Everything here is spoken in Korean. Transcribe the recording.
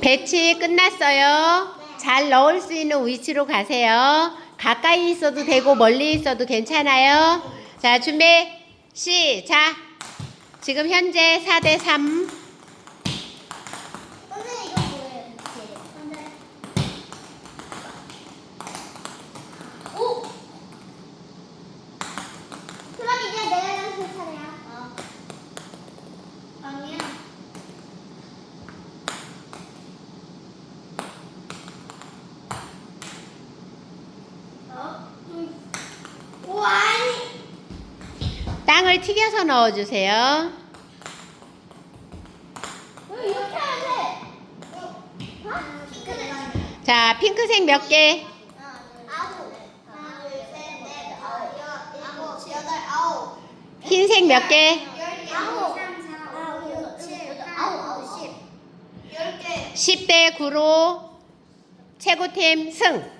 배치 끝났어요. 잘 넣을 수 있는 위치로 가세요. 가까이 있어도 되고 멀리 있어도 괜찮아요. 자, 준비 시작. 지금 현재 4대 3. 땅을 튀겨서 넣어 주세요. 왜 이렇게 하면 돼? 어? 핑크색. 자, 핑크색 몇 개? 흰색 몇 개. 10대 9로 최고팀 승.